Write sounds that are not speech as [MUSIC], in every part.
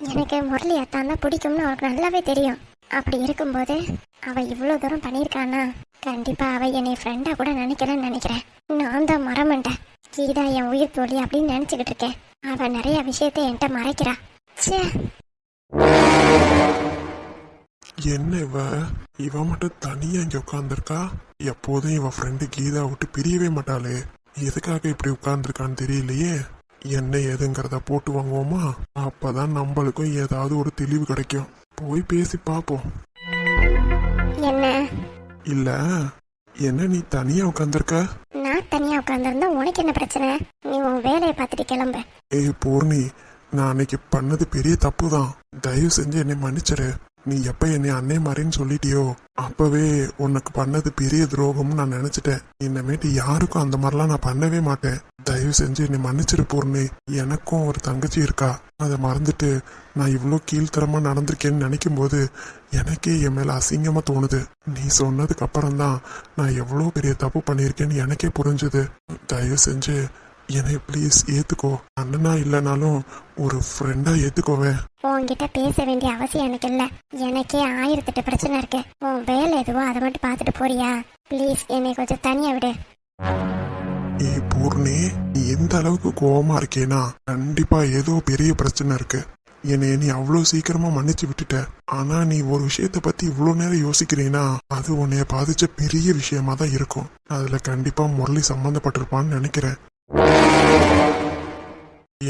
எனக்கு முரளி அத்தான் தான் பிடிக்கும்னு அவளுக்கு நல்லாவே தெரியும். அப்படி இருக்கும்போது அவள் இவ்வளோ தூரம் பண்ணியிருக்கானா கண்டிப்பாக அவள் என்னை ஃப்ரெண்டாக கூட நினைக்கிறேன்னு நினைக்கிறேன். நான் தான் மறமண்டேன் கீதா என் உயிர் தோழி அப்படின்னு நினச்சிக்கிட்டு இருக்கேன். அவள் நிறைய விஷயத்தை என்கிட்ட மறைக்கிறா. சே என்ன இவ? இவ மட்டும் தனியா இங்க உட்காந்துருக்கா எப்போதும் இவ ஃப்ரெண்டு கீதா விட்டு பிரியவே மாட்டாளே. எதுக்காக இப்படி உட்கார்ந்துருக்கான்னு தெரியலையே. என்ன ஏதுங்கிறத போட்டு வாங்குவோமா? அப்பதான் நம்மளுக்கும் ஏதாவது ஒரு தெளிவு கிடைக்கும். போய் பேசி பாப்போம் என்ன? இல்ல. என்ன நீ தனியா உட்கார்ந்திருக்க? நான் தனியா உட்காந்துருந்தா உனக்கு என்ன பிரச்சனை? நீ உன் வேலையை பார்த்துட்டு கிளம்பு. ஏய் பூர்ணி நான் அன்னைக்கு பண்ணது பெரிய தப்பு தான் தயவு செஞ்சு என்னை மன்னிச்சிரு. நீ எப்ப என்னை அன்னை மாதிரின்னு சொல்லிட்டியோ அப்பவே உனக்கு பண்ணது பெரிய துரோகம்னு நான் நினைச்சிட்டேன். இனிமேட்டு யாருக்கும் அந்த மாதிரிலாம் நான் பண்ணவே மாட்டேன். தயவு செஞ்சு என்னை மன்னிச்சிரு போறேன்னு எனக்கும் ஒரு தங்கச்சி இருக்கா. அதை மறந்துட்டு நான் இவ்வளோ கீழ்த்தரமா நடந்திருக்கேன்னு நினைக்கும் போது எனக்கே என் மேல அசிங்கமா தோணுது. நீ சொன்னதுக்கு அப்புறம் தான் நான் எவ்வளோ பெரிய தப்பு பண்ணியிருக்கேன்னு எனக்கே புரிஞ்சுது. தயவு செஞ்சு என்னை ப்ளீஸ் ஏத்துக்கோ. அண்ணனா இல்லைனாலும் ஒரு ஃப்ரெண்டா ஏத்துக்கோவேன் உன்கிட்ட பேச வேண்டிய அவசியம் எனக்கு இல்ல. எனக்கே ஆயிரத்தெட்டு பிரச்சனை இருக்கு. உன் வேலை எதுவோ அதை மட்டும் பார்த்துட்டு போறியா? ப்ளீஸ் என்னை கொஞ்சம் தனியா விடு. ஏ பூர்ணி நீ எந்த அளவுக்கு கோவமா இருக்கேனா? கண்டிப்பா ஏதோ பெரிய பிரச்சனை இருக்கு. என்னை நீ அவ்வளோ சீக்கிரமா மன்னிச்சு விட்டுட்ட. ஆனா நீ ஒரு விஷயத்த பத்தி இவ்வளோ நேரம் யோசிக்கிறீனா? அது உன்னைய பாதிச்ச பெரிய விஷயமா தான் இருக்கும். அதுல கண்டிப்பா முரளி சம்மந்தப்பட்டிருப்பான்னு நினைக்கிறேன்.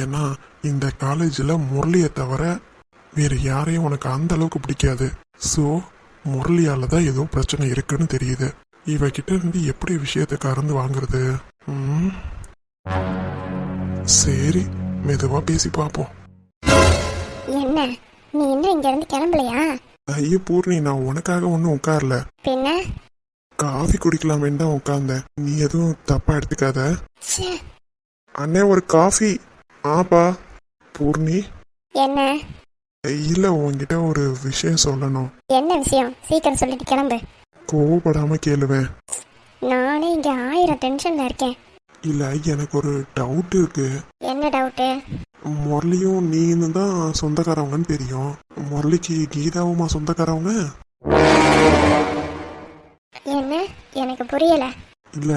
ஏன்னா இந்த காலேஜில் முரளியை தவிர வேற யாரையும் உனக்கு அந்த அளவுக்கு பிடிக்காது. ஸோ முரளியால தான் ஏதோ பிரச்சனை இருக்குன்னு தெரியுது. இவகிட்ட இருந்து எப்படி விஷயத்தை கறந்து வாங்குறது? சரி மெதுவா பேசி பார்ப்போம் என்ன? நீ இன்னும் இங்க இருந்து கிளம்பலையா? ஐயோ பூர்ணி நான் உனக்காக ஒன்றும் உட்காரல. பின்ன? காஃபி குடிக்கலாமேன்னு தான் உட்கார்ந்தேன். நீ எதுவும் தப்பா எடுத்துக்காத. ச்சே. அண்ணே ஒரு காஃபி. ஆப்பா பூர்ணி. என்ன? இல்ல உன்கிட்ட ஒரு விஷயம் சொல்லணும். என்ன விஷயம்? சீக்கிரம் சொல்லிட்டு கிளம்பு. கோவப்படாம கேளுவேன். நானே இங்க ஆயிரம் டென்ஷன்ல இருக்கேன். இல்ல எனக்கு ஒரு டவுட் இருக்கு. என்ன டவுட்டு முரளியும் நீனும் தான் சொந்தக்காரவங்கன்னு தெரியும். முரளிக்கு கீதாவுமா சொந்தக்காரவங்க? என்ன? எனக்கு புரியல. இல்ல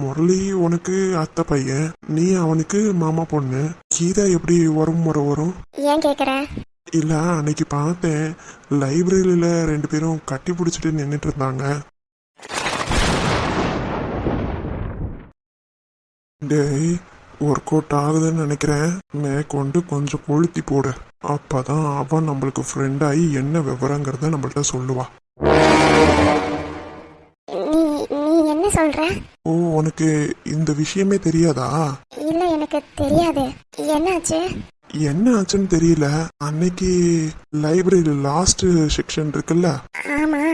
முரளி உனக்கு அத்தை பையன். நீ அவனுக்கு மாமா பொண்ணு. கீதா எப்படி வரும் முறை வரும்? ஏன் கேக்குற? இல்ல அன்னைக்கு பார்த்தேன். லைப்ரரியில ரெண்டு பேரும் கட்டி பிடிச்சிட்டு நின்னுட்டு இருந்தாங்க. டேய் ஒர்க் அவுட் ஆகுதுன்னு நினைக்கிறேன். மேற்கொண்டு கொஞ்சம் கொளுத்தி போடு. அப்பதான் அவன் நம்மளுக்கு ஃப்ரெண்ட் ஆகி என்ன விவரங்கிறத நம்மள்ட்ட சொல்லுவா. சொல்ற? ஓ உனக்கு இந்த விஷயமே தெரியாதா? இல்ல எனக்கு தெரியாது. என்னாச்சு? என்ன ஆச்சுன்னு தெரியல. அன்னைக்கு லைப்ரரி லாஸ்ட் செக்ஷன் இருக்குல்ல? ஆமா.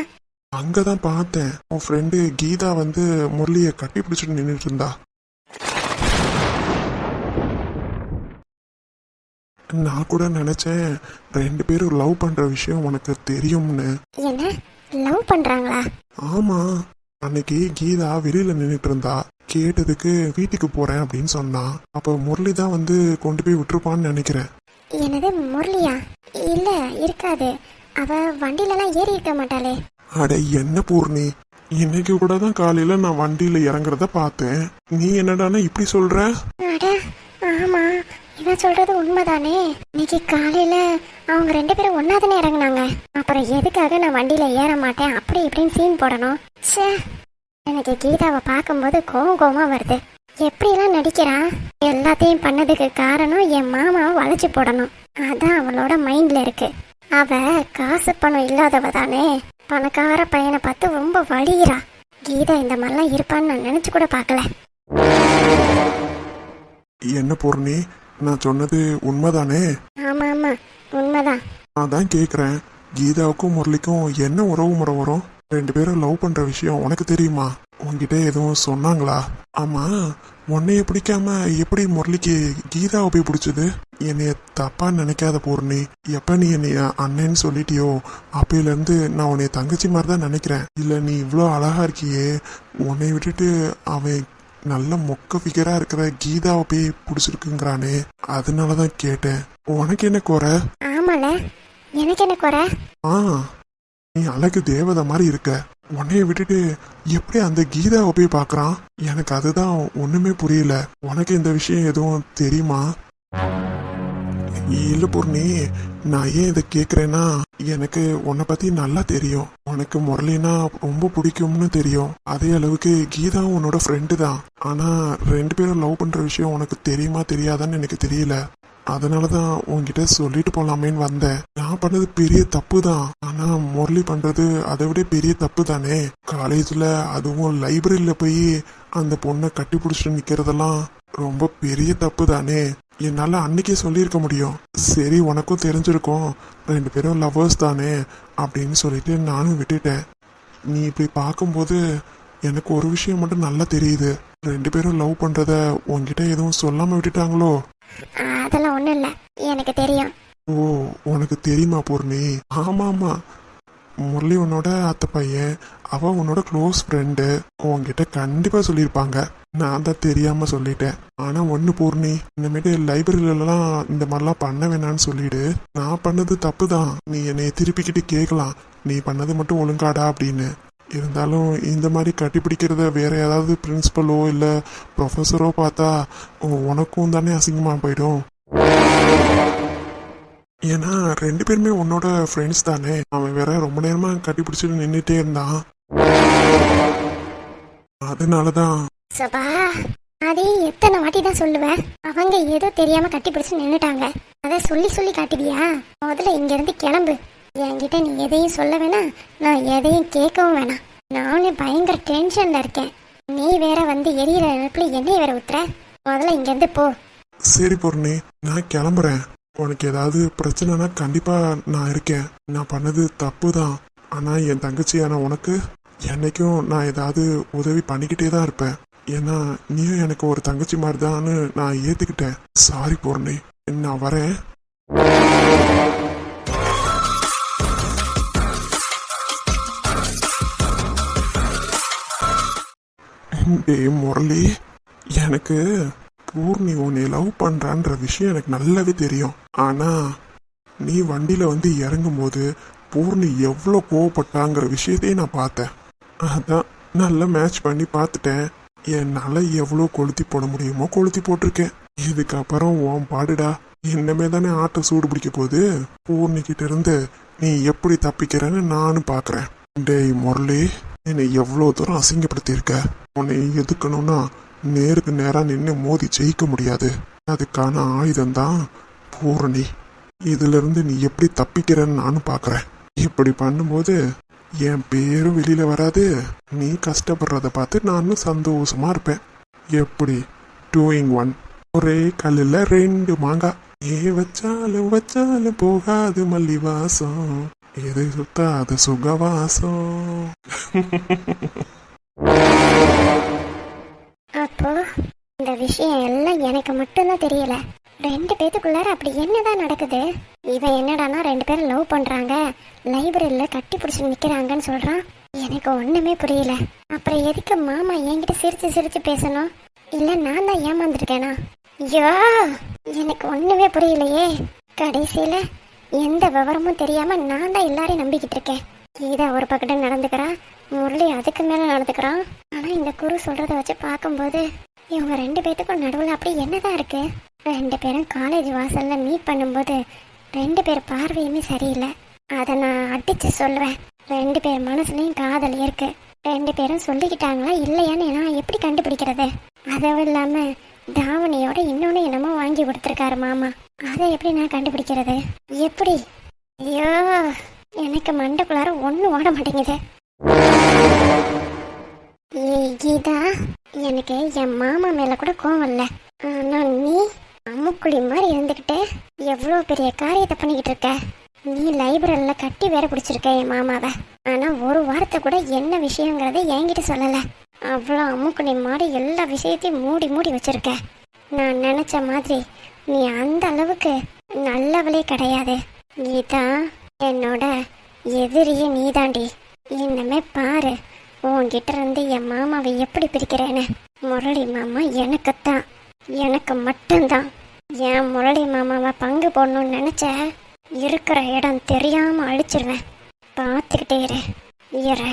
அங்கதான் பார்த்தேன். உன் ஃப்ரெண்டு கீதா வந்து முரளிய கட்டி பிடிச்சிட்டு நின்றுட்டு இருந்தா. நான் கூட நினைச்சேன் ரெண்டு பேரும் லவ் பண்ற விஷயம் உனக்கு தெரியும்னு. என்ன? லவ் பண்றாங்களா? ஆமா. அன்னைக்கு கீதா வெளியில நின்றுட்டு இருந்தா கேட்டதுக்கு வீட்டுக்கு போறேன் அப்படின்னு சொன்னா அப்ப முரளி தான் வந்து கொண்டு போய் விட்டுருப்பான்னு நினைக்கிறேன். என்னது முரளியா? இல்ல இருக்காது. அவ வண்டிலலாம் ஏறி இருக்க மாட்டாளே. அட என்ன பூர்ணி? இன்னைக்கு கூட தான் காலையில நான் வண்டியில இறங்குறத பார்த்தேன். நீ என்னடானா இப்படி சொல்ற? அட ஆமா. என்ன சொல்றது உண்மைதானே? இன்னைக்கு காலையில அவங்க ரெண்டு பேரும் ஒன்னா தானே இறங்குனாங்க. அப்புறம் எதுக்காக நான் வண்டியில ஏற மாட்டேன்? அப்படி இப்படின்னு சீன் போடணும். ச்சே. எனக்கு கீதாவை பார்க்கும்போது கோவம் கோவமா வருது. எப்படிலாம் நடிக்கிறான் எல்லாத்தையும் பண்ணதுக்கு காரணம் என் மாமாவை வளைச்சு போடணும். அதான் அவளோட மைண்ட்ல இருக்கு. அவ காசு பணம் இல்லாதவ தானே. பணக்கார பையனை பார்த்து ரொம்ப வலிகிறா. கீதா இந்த மாதிரிலாம் இருப்பான்னு நான் நினைச்சு கூட பார்க்கல. என்ன பொருணி? நான் சொன்னது உண்மைதானே? ஆமா ஆமா உண்மைதான். நான் தான் கேக்குறேன். கீதாவுக்கும் முரளிக்கும் என்ன உறவு முறை வரும்? ரெண்டு பேரும் லவ் பண்ற விஷயம் உனக்கு தெரியுமா? உன்கிட்ட எதுவும் சொன்னாங்களா? ஆமா உன்னைய பிடிக்காம எப்படி முரளிக்கு கீதாவை போய் பிடிச்சது? என்னைய தப்பா நினைக்காத பூர்ணி. எப்ப நீ என்னைய அண்ணன்னு சொல்லிட்டியோ அப்பையில இருந்து நான் உன்னைய தங்கச்சி மாதிரி தான் நினைக்கிறேன். இல்ல நீ இவ்வளோ அழகா இருக்கியே. உன்னை விட்டுட்டு அவன் நல்ல மொக்க ஃபிகரா இருக்கிற கீதாவை போய் பிடிச்சிருக்குங்கிறானே. அதனாலதான் கேட்டேன். உனக்கு என்ன குறை? ஆமால. எனக்கு என்ன குறை? ஆ நீ அழகு தேவதை மாதிரி இருக்க. உன்னைய விட்டுட்டு எப்படி அந்த கீதாவை போய் பார்க்கறான்? எனக்கு அதுதான் ஒண்ணுமே புரியல. உனக்கு இந்த விஷயம் எதுவும் தெரியுமா? இல்லை பூர்ணி நான் ஏன் இதை கேட்குறேன்னா எனக்கு உன்னை பத்தி நல்லா தெரியும். உனக்கு முரளினா ரொம்ப பிடிக்கும்னு தெரியும். அதே அளவுக்கு கீதா உன்னோட ஃப்ரெண்டு தான். ஆனா ரெண்டு பேரும் லவ் பண்ற விஷயம் உனக்கு தெரியுமா தெரியாதான்னு எனக்கு தெரியல. அதனாலதான் உன்கிட்ட சொல்லிட்டு போகலாமேன்னு வந்தேன். நான் பண்ணது பெரிய தப்பு தான். ஆனா முரளி பண்றது அதை விட பெரிய தப்பு தானே. காலேஜ்ல அதுவும் லைப்ரரியில போய் அந்த பொண்ணை கட்டி பிடிச்சிட்டு நிக்கிறதெல்லாம் ரொம்ப பெரிய தப்பு தானே. என்னால அன்னைக்கே சொல்லியிருக்க முடியும். சரி உனக்கும் தெரிஞ்சிருக்கும். ரெண்டு பேரும் லவ்வர்ஸ் தானே அப்படின்னு சொல்லிட்டு நானும் விட்டுட்டேன். நீ இப்படி பார்க்கும்போது எனக்கு ஒரு விஷயம் மட்டும் நல்லா தெரியுது. ரெண்டு பேரும் லவ் பண்றத உன்கிட்ட எதுவும் சொல்லாம விட்டுட்டாங்களோ? அதெல்லாம் ஒன்றும் இல்லை. எனக்கு தெரியும். ஓ உனக்கு தெரியுமா பூர்ணி? ஆமா ஆமா முரளி உன்னோட அத்தை பையன் அவ உன்னோட க்ளோஸ் ஃப்ரெண்டு உன்கிட்ட கண்டிப்பா சொல்லியிருப்பாங்க. நான் தான் தெரியாம சொல்லிட்டேன். ஆனா ஒண்ணு பூர்ணி இனிமேட்டு லைப்ரரியிலலாம் இந்த மாதிரிலாம் பண்ண வேணாம்னு சொல்லிடு. நான் பண்ணது தப்பு தான். நீ என்னை திருப்பிக்கிட்டு கேட்கலாம் நீ பண்ணது மட்டும் ஒழுங்காடா அப்படின்னு. இருந்தாலும் இந்த மாதிரி கட்டிப்பிடிக்கிறத வேற ஏதாவது பிரின்சிபலோ இல்லை ப்ரொஃபஸரோ பார்த்தா உனக்கும் தானே அசிங்கமாக போயிடும். ஏன்னா ரெண்டு பேருமே உன்னோட ஃப்ரெண்ட்ஸ் தானே. அவன் வேற ரொம்ப நேரமா கட்டி பிடிச்சிட்டு நின்றுட்டே இருந்தான். அதனாலதான். சபா அதே எத்தனை வாட்டி தான் சொல்லுவேன். அவங்க ஏதோ தெரியாம கட்டி பிடிச்சு நின்னுட்டாங்க. அதை சொல்லி சொல்லி காட்டுவியா? முதல்ல இங்க இருந்து கிளம்பு. என்கிட்ட நீ எதையும் சொல்ல வேணாம். நான் எதையும் கேட்கவும் வேணாம். நானே பயங்கர டென்ஷன்ல இருக்கேன். நீ வேற வந்து எரியற நெருப்புல எண்ணெய் வேற ஊத்துற? முதல்ல இங்க இருந்து போ. சரி பொருணி. நான் கிளம்புறேன். உனக்கு ஏதாவது பிரச்சனைனா கண்டிப்பாக நான் இருக்கேன். நான் பண்ணது தப்பு தான் ஆனால் என் தங்கச்சியான உனக்கு என்னைக்கும் நான் ஏதாவது உதவி பண்ணிக்கிட்டே தான் இருப்பேன். ஏன்னா நீயும் எனக்கு ஒரு தங்கச்சி மாதிரி தான்னு நான் ஏத்துக்கிட்டேன். சாரி பூர்ணி நான் வரேன். டே முரளி. எனக்கு பூர்ணி உன்னை லவ் பண்ணுறான்ற விஷயம் எனக்கு நல்லாவே தெரியும். ஆனால் நீ வண்டியில் வந்து இறங்கும்போது பூர்ணி எவ்வளோ கோவப்பட்டாங்கிற விஷயத்தையும் நான் பார்த்தேன். அதான் நல்லா மேட்ச் பண்ணி பார்த்துட்டேன். என்னால் எவ்வளோ கொளுத்தி போட முடியுமோ கொளுத்தி போட்டிருக்கேன். இதுக்கப்புறம் உன் பாடுடா என்னமே தானே ஆட்டை சூடு பிடிக்க போகுது. பூர்ணிக்கிட்ட இருந்து நீ எப்படி தப்பிக்கிறன்னு நானும் பார்க்குறேன். டேய் முரளி என்னை எவ்வளோ தூரம் அசிங்கப்படுத்தியிருக்க? உன்னை எதுக்கணும்னா நேருக்கு நேராக நின்று மோதி ஜெயிக்க முடியாது. அதுக்கான ஆயுதம் தான் பூரணி. இதிலிருந்து நீ எப்படி தப்பிக்கிறன்னு நானும் பார்க்குறேன் இப்படி பண்ணும்போது என் பேரும் வெளியில் வராது. நீ கஷ்டப்படுறத பார்த்து நானும் சந்தோஷமா இருப்பேன். எப்படி? டூயிங் ஒன் ஒரே கல்லில் ரெண்டு மாங்காய் ஏ வச்சாலும் வச்சாலும் போகாது மல்லி வாசம் எது சுத்தாத சுகவாசம். [LAUGHS] அப்போ இந்த விஷயம் எல்லாம் எனக்கு மட்டும்தான் தெரியல. ரெண்டு பேத்துக்குள்ளார அப்படி என்னதான் நடக்குது? இவன் என்னடானா ரெண்டு பேரும் லவ் பண்றாங்க. லைப்ரரியில கட்டி பிடிச்சி நிக்கிறாங்கன்னு சொல்றான். எனக்கு ஒண்ணுமே புரியல. அப்புறம் எதுக்கு மாமா என்கிட்ட சிரிச்சு சிரிச்சு பேசணும்? இல்ல நான் தான் ஏமாந்துருக்கேனா? ஐயோ எனக்கு ஒண்ணுமே புரியலையே. கடைசியில எந்த விவரமும் தெரியாம நான் தான் எல்லாரையும் நம்பிக்கிட்டு இருக்கேன். கீதா ஒரு பக்கத்து நடந்துக்கிறா. முரளி அதுக்கு மேலே நடந்துக்கிறான். ஆனால் இந்த குரு சொல்கிறத வச்சு பார்க்கும்போது இவங்க ரெண்டு பேர்த்துக்கும் நடுவில் அப்படி என்னதான் இருக்கு? ரெண்டு பேரும் காலேஜ் வாசலில் மீட் பண்ணும்போது ரெண்டு பேர் பார்வையுமே சரியில்லை. அதை நான் அடித்து சொல்லுவேன். ரெண்டு பேர் மனசுலையும் காதல் இருக்கு. ரெண்டு பேரும் சொல்லிக்கிட்டாங்களா இல்லையான்னு நான் எப்படி கண்டுபிடிக்கிறது? அதுவும் இல்லாமல் தாவணியோட இன்னொன்று என்னமோ வாங்கி கொடுத்துருக்காரு மாமா. அதை எப்படி நான் கண்டுபிடிக்கிறது? எப்படி? ஐயோ எனக்கு மண்டைக்குள்ளார ஒன்றும் ஓட மாட்டேங்குது. கீதா எனக்கு என் மாமா மேல கூட கோவம் இல்லை. ஆனா நீ அம்முக்குழி மாதிரி இருந்துக்கிட்டு எவ்வளோ பெரிய காரியத்தை பண்ணிக்கிட்டு இருக்க? நீ லைப்ரரியில கட்டி வேற பிடிச்சிருக்க என் மாமாவை. ஆனா ஒரு வாரத்தை கூட என்ன விஷயங்கிறத என்கிட்ட சொல்லல. அவ்வளோ அம்முக்குழி மாதிரி எல்லா விஷயத்தையும் மூடி மூடி வச்சிருக்க. நான் நினைச்ச மாதிரி நீ அந்த அளவுக்கு நல்லவளே கிடையாது. நீதான் என்னோட எதிரியே நீதாண்டி. இன்னமே பாரு உன்கிட்ட இருந்து என் மாமாவை எப்படி பிரிக்கிறேன்னு. முரளி மாமா எனக்குத்தான் எனக்கு மட்டும்தான். என் முரளி மாமாவை பங்கு போடணும்னு நினைச்ச இருக்கிற இடம் தெரியாம அழிச்சிருவேன். பார்த்துக்கிட்டே இரு இரு.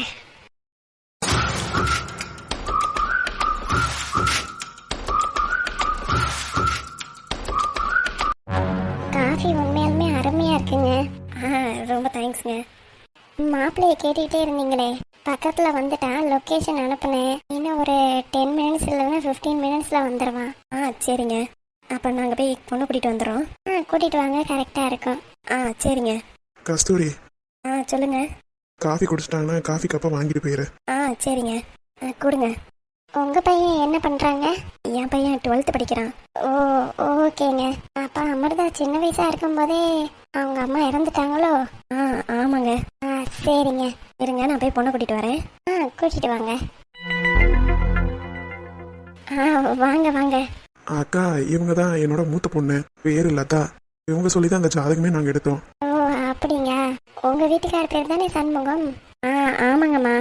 காஃபி உண்மையாலுமே அருமையா இருக்குங்க. ரொம்ப தேங்க்ஸ்ங்க மாப்பிள்ளைய கேட்டுக்கிட்டே இருந்தீங்களே. பக்கத்துல வந்துட்டா லொக்கேஷன் அனுப்புனேன் இன்னும் ஒரு டென் மினிட்ஸ் இல்லைன்னா ஃபிஃப்டீன் மினிட்ஸ்ல வந்துடுவான் ஆ சரிங்க. அப்போ நாங்கள் போய் பொண்ணு கூட்டிகிட்டு வந்துடுறோம். ஆ கூட்டிகிட்டு வாங்க கரெக்டாக இருக்கும். ஆ சரிங்க. கஸ்தூரி. ஆ சொல்லுங்க. காஃபி குடிச்சிட்டாங்கன்னா காஃபி கப்பை வாங்கிட்டு போயிரு. ஆ சரிங்க. ஆ கொடுங்க. உங்கள் பையன் என்ன பண்ணுறாங்க என் பையன் டுவெல்த்து படிக்கிறான். ஓ ஓகேங்க. அப்பா அமிர்தா சின்ன வயசாக இருக்கும்போதே அவங்க அம்மா இறந்துட்டாங்களோ? ஆ ஆமாங்க. ஆ சரிங்க. இருங்க நான் போய் பொண்ணை கூட்டிகிட்டு வரேன். ஆ கூட்டிகிட்டு வாங்க. ஆ வாங்க வாங்க. அக்கா இவங்க தான் என்னோட மூத்த பொண்ணு. பேரு லதா. இவங்க சொல்லி தான் அந்த ஜாதகமே நாங்கள் எடுத்தோம். ஓ அப்படிங்க உங்க வீட்டுக்கார பேர் தானே சண்முகம்? ஆ ஆமாங்கம்மா.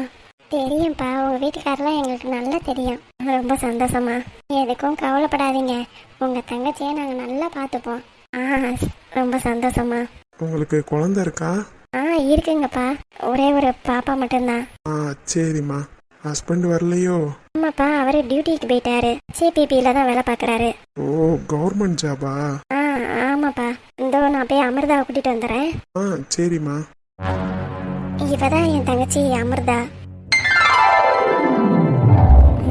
தெரியும்ப்பா உங்க வீட்டுக்காரெல்லாம் எங்களுக்கு நல்லா தெரியும். ரொம்ப சந்தோஷமா. எதுக்கும் கவலைப்படாதீங்க. உங்க தங்கச்சியை நாங்க நல்லா பார்த்துப்போம். ஆ ரொம்ப சந்தோஷமா. உங்களுக்கு குழந்தை இருக்கா? ஆ இருக்குங்கப்பா. ஒரே ஒரு பாப்பா மட்டும்தான். ஆ சரிம்மா. ஹஸ்பண்ட் வரலையோ? ஆமாப்பா அவரு டியூட்டிக்கு போயிட்டாரு. சிபிபியில தான் வேலை பார்க்குறாரு. ஓ கவர்மெண்ட் ஜாபா? ஆ ஆமாப்பா. இதோ நான் போய் அமிர்தாவை கூட்டிட்டு வந்துடுறேன் ஆ சரிம்மா. இவதான் என் தங்கச்சி அமிர்தா.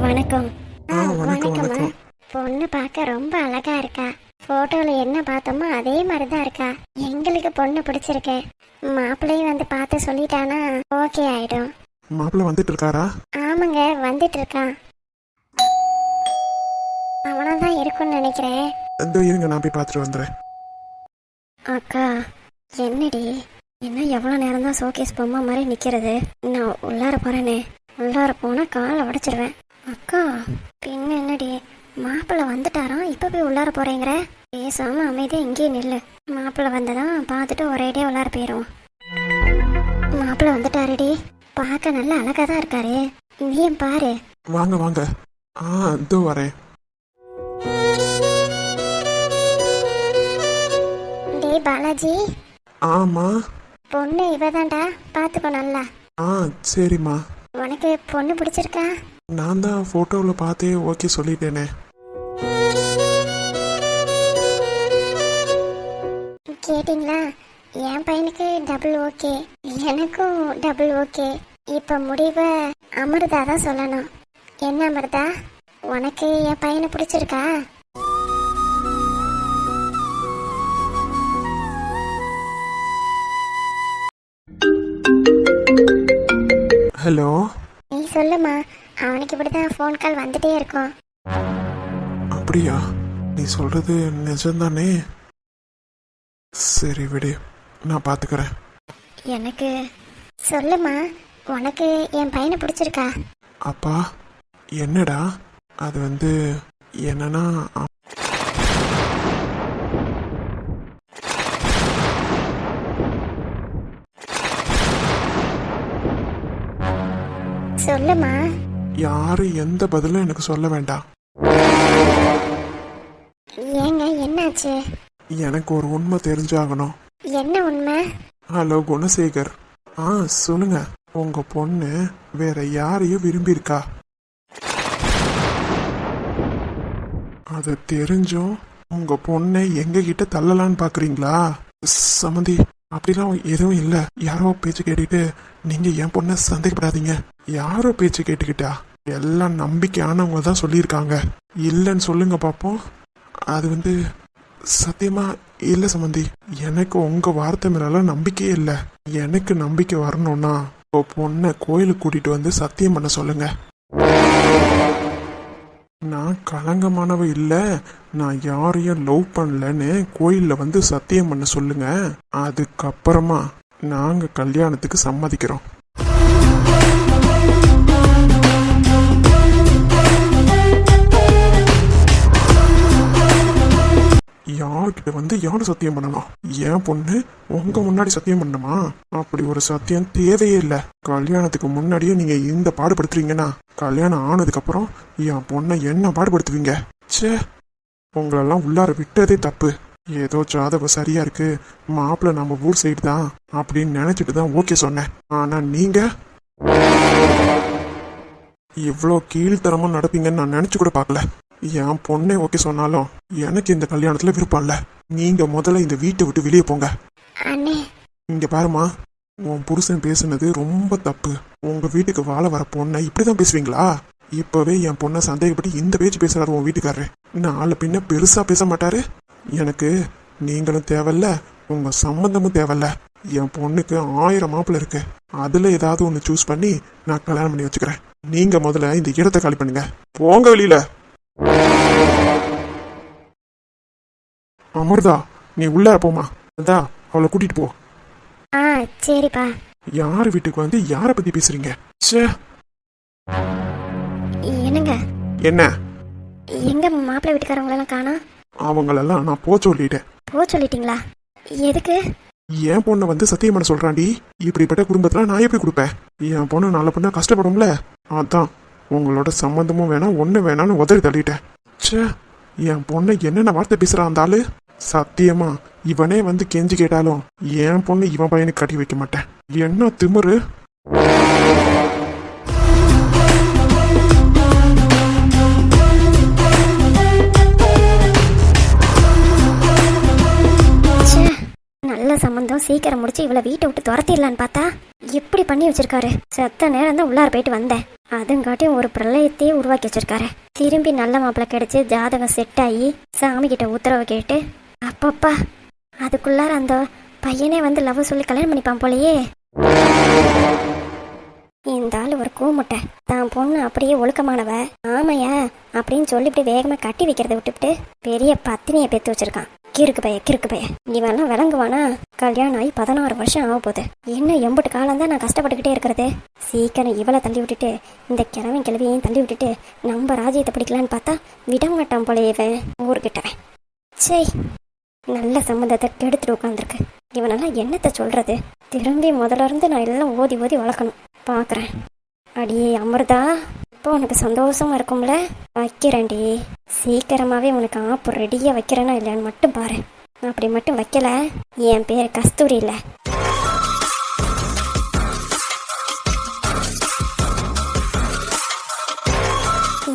வணக்கம். ஆ, வணக்கம், வணக்கம். பொண்ணு பார்க்க ரொம்ப அழகா இருக்கா. போட்டோல என்ன பார்த்தோமோ அதே மாதிரி தான் இருக்கா. எங்களுக்கு பொண்ணு பிடிச்சிருக்கு. மாப்பிள்ளையும் வந்து பார்த்து சொல்லிட்டானா ஓகே ஆயிடும். மாப்பிள்ளை வந்துட்டு இருக்காரா ஆமாங்க வந்துட்டு இருக்கான் அவனதான் இருக்கும்னு நினைக்கிறேன். இதோ இருங்க நான் போய் பார்த்துட்டு வந்துடுறேன். அக்கா என்னடி? என்ன எவ்வளோ நேரம் தான் ஷோகேஸ் பொம்மை மாதிரி நிற்கிறது நான் உள்ளார போகிறேனே உள்ளார போனால் காலை உடைச்சிருவேன். அக்கா பின்ன என்னடி? மாப்பிள்ளை வந்துட்டாராம் இப்போ போய் உள்ளார போகிறேங்கிற பேசாமல் அமைதியாக இங்கேயே நில்லு. மாப்பிள்ளை வந்ததான் பார்த்துட்டு ஒரேடியாக உள்ளார போயிடும் மாப்பிள்ளை வந்துட்டாருடி. பார்க்க நல்ல அழகாக தான் இருக்காரு. நீயும் பாரு. வாங்க வாங்க. ஆ இதோ வரேன். டேய் பாலாஜி. ஆமா. பொண்ணு இவதான்டா. பார்த்துக்கோ நல்லா. ஆ சரிம்மா. உனக்கு பொண்ணு பிடிச்சிருக்கா? நான் தான் ஃபோட்டோவில் பார்த்தே ஓகே சொல்லிட்டேனே. கேட்டிங்களா? என் பையனுக்கு டபுள் ஓகே எனக்கும் டபுள் ஓகே இப்போ முடிவை அமிர்தா தான் சொல்லணும். என்ன அமிர்தா? உனக்கு என் பையனை பிடிச்சிருக்கா? ஹலோ நீ சொல்லுமா அவனுக்கு இப்படி தான் ஃபோன் கால் வந்துட்டே இருக்கும். அப்படியா? நீ சொல்றது நிஜம்தானே? சரி விடு நான் பார்த்துக்கிறேன் எனக்கு சொல்லுமா உனக்கு என் பையனை பிடிச்சிருக்கா? அப்பா என்னடா? அது வந்து என்னன்னா சொல்லுமா யாரும் எந்த பதிலும் எனக்கு சொல்ல வேண்டாம். ஏங்க என்னாச்சு? எனக்கு ஒரு உண்மை தெரிஞ்சாகணும். என்ன உண்மை? ஹலோ குணசேகர். ஆ சொல்லுங்க. உங்க பொண்ணு வேற யாரையும் விரும்பியிருக்கா? அது தெரிஞ்சும் உங்க பொண்ணை எங்க கிட்ட தள்ளலான்னு பாக்குறீங்களா? சமந்தி அப்படிலாம் எதுவும் இல்லை. யாரோ பேச்சு கேட்டுக்கிட்டு நீங்கள் என் பொண்ணை சந்தேகப்படாதீங்க. யாரோ பேச்சு கேட்டுக்கிட்டா? எல்லாம் நம்பிக்கையானவங்க தான் சொல்லியிருக்காங்க. இல்லைன்னு சொல்லுங்க பார்ப்போம் அது வந்து சத்தியமாக இல்லை சம்மந்தி எனக்கு உங்கள் வார்த்தை மேலாம் நம்பிக்கையே இல்லை. எனக்கு நம்பிக்கை வரணும்னா இப்போ பொண்ணை கோயிலுக்கு கூட்டிகிட்டு வந்து சத்தியம் பண்ண சொல்லுங்கள் நான் கலங்கமானவ இல்லை. நான் யாரையும் லவ் பண்ணலன்னு கோயிலில் வந்து சத்தியம் பண்ண சொல்லுங்க. அதுக்கப்புறமா நாங்கள் கல்யாணத்துக்கு சம்மதிக்கிறோம். யார்கிட்ட வந்து யார் சத்தியம் பண்ணலாம் என் பொண்ணு உங்க முன்னாடி சத்தியம் பண்ணணுமா? அப்படி ஒரு சத்தியம் தேவையே இல்லை. கல்யாணத்துக்கு முன்னாடியே நீங்க இந்த பாடுபடுத்துறீங்கன்னா கல்யாணம் ஆனதுக்கு அப்புறம் என் பொண்ணை என்ன பாடுபடுத்துவீங்க? ச்சே உங்களெல்லாம் உள்ளார விட்டதே தப்பு. ஏதோ ஜாதகம் சரியா இருக்கு மாப்பிள்ளை நம்ம ஊர் சைடு தான் அப்படின்னு நினைச்சிட்டு தான் ஓகே சொன்னேன். ஆனா நீங்க இவ்வளோ கீழ்த்தரமா நடப்பீங்கன்னு நான் நினைச்சு கூட பார்க்கல. என் பொண்ணே ஓகே சொன்னாலும் எனக்கு இந்த கல்யாணத்துல விருப்பம் இல்ல. நீங்க முதல்ல இந்த வீட்டை விட்டு வெளியே போங்க. இங்க பாருமா உன் புருஷன் பேசுனது ரொம்ப தப்பு. உங்க வீட்டுக்கு வாழ வர பொண்ணை இப்படிதான் பேசுவீங்களா? இப்பவே என் பொண்ணை சந்தேகப்பட்டு இந்த பேச்சு பேசுறாரு உன் வீட்டுக்காரரு. நாளை பின்ன பெருசா பேச மாட்டாரு. எனக்கு நீங்களும் தேவையில்ல உங்க சம்மந்தமும் தேவையில்ல. என் பொண்ணுக்கு ஆயிரம் மாப்பிள்ள இருக்கு. அதுல ஏதாவது ஒன்று சூஸ் பண்ணி நான் கல்யாணம் பண்ணி வச்சுக்கிறேன். நீங்க முதல்ல இந்த இடத்தை காலி பண்ணுங்க. போங்க வெளியில. அமிர்தா நீ உள்ள போமா அதான் அவளை கூட்டிட்டு போ. ஆ சரிப்பா. யார் வீட்டுக்கு வந்து யார பத்தி பேசுறீங்க? ச்சே. என்னங்க? என்ன? எங்க மாப்பிள்ளை வீட்டுக்காரவங்களெல்லாம் காணோம் அவங்களெல்லாம் நான் போ சொல்லிட்டேன். போக சொல்லிட்டீங்களா? எதுக்கு? என் பொண்ணை வந்து சத்தியம் பண்ண சொல்றான்டி இப்படிப்பட்ட குடும்பத்துல நான் எப்படி கொடுப்பேன்? என் பொண்ணு நல்ல பொண்ணா கஷ்டப்படும்ல. அதான். உங்களோட சம்மந்தமும் வேணாம் ஒன்று வேணாம்னு உதறி தள்ளிட்டேன். ச்சே என் பொண்ணை என்னென்ன வார்த்தை பேசுகிறான் அந்த ஆளு? சத்தியமா இவனே வந்து கெஞ்சி கேட்டாலும் என் பொண்ணு இவன் பையனுக்கு கட்டி வைக்க மாட்டேன். என்ன திமுரு? ச்சே, நல்ல சம்பந்தம். சீக்கிரம் முடிச்சு இவளை வீட்டை விட்டு துரத்திடலான்னு பார்த்தா எப்படி பண்ணி வச்சிருக்காரு? செத்த நேரம் தான் உள்ளார போயிட்டு வந்தேன். அதுங்காட்டியும் ஒரு பிரளயத்தையே உருவாக்கி வச்சிருக்காரு. திரும்பி நல்ல மாப்பிள்ளை கிடைச்சு ஜாதகம் செட் ஆகி சாமி கிட்ட உத்தரவு கேட்டு அப்பப்பா அதுக்குள்ளார அந்த பையனே வந்து லவ் சொல்லி கல்யாணம் பண்ணிப்பான் போலயே. இந்த ஆள் ஒரு கூமுட்டை. தான் பொண்ணு அப்படியே ஒழுக்கமானவ ஆமையா? அப்படின்னு சொல்லிவிட்டு வேகமா கட்டி வைக்கிறத விட்டுவிட்டு பெரிய பத்தினியை பெத்து வச்சிருக்கான். கிறுக்கு பைய கிறுக்கு பைய இவன்லாம் விளங்குவானா? கல்யாணம் ஆகி பதினாறு வருஷம் ஆக போகுது. என்ன எம்புட்டு காலம் தான் நான் கஷ்டப்பட்டுக்கிட்டே இருக்கிறது? சீக்கிரம் இவளை தள்ளி விட்டுட்டு இந்த கிழவன் கிழவியையும் தள்ளி விட்டுட்டு நம்ம ராஜ்யத்தை பிடிக்கலான்னு பார்த்தா விடமாட்டான் போல இவன் ஊருக்கிட்டவன் சே நல்ல சம்மந்தத்தை கெடுத்துட்டு உட்காந்துருக்கு இவனெல்லாம் என்னத்தை சொல்றது? திரும்பி முதல்ல இருந்து நான் எல்லாம் ஓதி ஓதி வளர்க்கணும். பார்க்குறேன் அடியே அமிர்தா இப்போ உனக்கு சந்தோஷமா இருக்கும்ல? வைக்கிறேன்டி. சீக்கிரமாவே உனக்கு ஆப்பு ரெடியாக வைக்கிறேனா இல்லைன்னு மட்டும் பாரு. அப்படி மட்டும் வைக்கல. என் பேர் கஸ்தூரி இல்லை.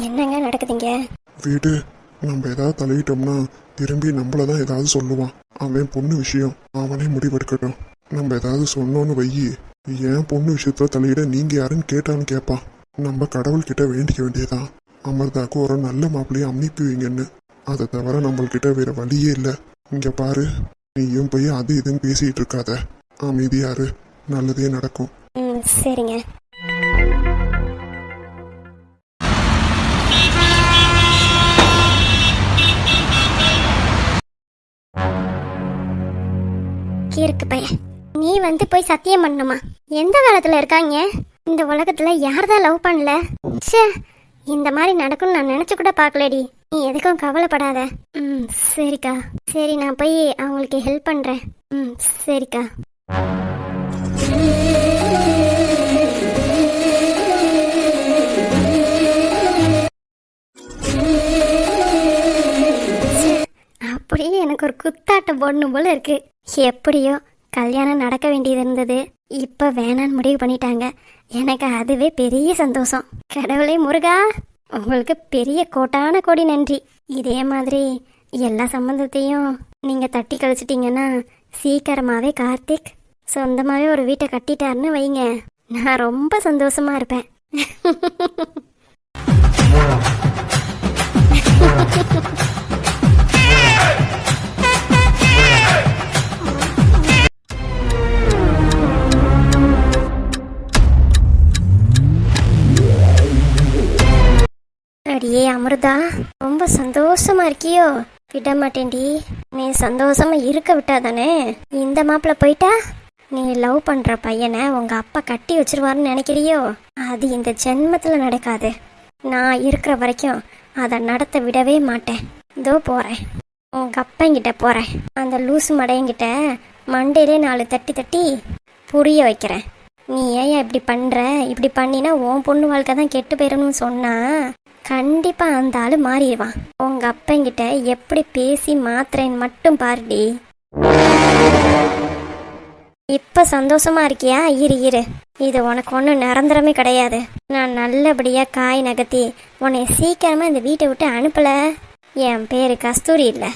என்னங்க நடக்குதுங்க? வீடு நம்ம ஏதாவது தலையிட்டோம்னா திரும்பி நம்மள தான் ஏதாவது சொல்லுவான். அவன் பொண்ணு விஷயம். அவனே முடிவெடுக்கட்டும். நம்ம ஏதாவது சொன்னோன்னு வையி. என் பொண்ணு விஷயத்தில் தலையிட நீங்க யாருன்னு கேட்டான்னு கேட்பான் நம்ம கடவுள்கிட்ட வேண்டிக்க வேண்டியதான் அமர்தாக்கு ஒரு நல்ல மாப்பிள்ளையை அனுப்பி வைங்கன்னு அதை தவிர நம்மள்கிட்ட வேற வழியே இல்லை. இங்க பாரு நீயும் போய் அது இதுன்னு பேசிட்டு இருக்காத. அமைதியாரு நல்லதே நடக்கும். சரிங்க. இருக்கு பையன். நீ வந்து போய் சத்தியம் பண்ணணுமா? எந்த காலத்துல இருக்காங்க? இந்த உலகத்துல யார்தான் லவ் பண்ணல? ச்சே இந்த மாதிரி நடக்கும்னு நான் நினைச்சு கூட பார்க்கலடி. நீ எதுக்கும் கவலைப்படாத. ம் சரிக்கா. சரி நான் போய் அவங்களுக்கு ஹெல்ப் பண்றேன். ம் சரிக்கா. அப்படியே எனக்கு ஒரு குத்தாட்டம் போடணும் போல இருக்கு. எப்படியோ கல்யாணம் நடக்க வேண்டியது இருந்தது. இப்ப வேணான்னு முடிவு பண்ணிட்டாங்க. எனக்கு அதுவே பெரிய சந்தோஷம். கடவுளே முருகா உங்களுக்கு பெரிய கோட்டான கோடி நன்றி. இதே மாதிரி எல்லா சம்பந்தத்தையும் நீங்க தட்டி கழிச்சிட்டீங்கன்னா சீக்கிரமாவே கார்த்திக் சொந்தமாவே ஒரு வீட்டை கட்டிட்டாருன்னு வைங்க. நான் ரொம்ப சந்தோஷமா இருப்பேன். [LAUGHS] அடியே அமிர்தா. ரொம்ப சந்தோஷமா இருக்கியோ? விட மாட்டேன்டி. நீ சந்தோஷமா இருக்க விட்டாதானே? இந்த மாப்பிள்ள போயிட்டா? நீ லவ் பண்ற பையனை உங்க அப்பா கட்டி வச்சிருவாருன்னு நினைக்கிறியோ? அது இந்த ஜென்மத்துல நடக்காது. நான் இருக்கிற வரைக்கும் அதை நடத்த விடவே மாட்டேன். இதோ போறேன். உங்க அப்பங்கிட்ட போறேன். அந்த லூசு மடையங்கிட்ட மண்டையிலே நாலு தட்டி தட்டி புரிய வைக்கிறேன். நீ ஏன் இப்படி பண்ற? இப்படி பண்ணினா உன் பொண்ணு வாழ்க்கை தான் கெட்டு போயிடணும்னு சொன்னா கண்டிப்பாக அந்த ஆள் மாறிடுவான். உங்கள் அப்பங்கிட்ட எப்படி பேசி மாத்துறேன்னு மட்டும் பாருடி. இப்போ சந்தோஷமா இருக்கியா? இரு இரு. இது உனக்கு ஒன்றும் நிரந்தரமே கிடையாது. நான் நல்லபடியாக காய் நகர்த்தி உன்னை சீக்கிரமாக இந்த வீட்டை விட்டு அனுப்பலை. என் பேர் கஸ்தூரி இல்லை.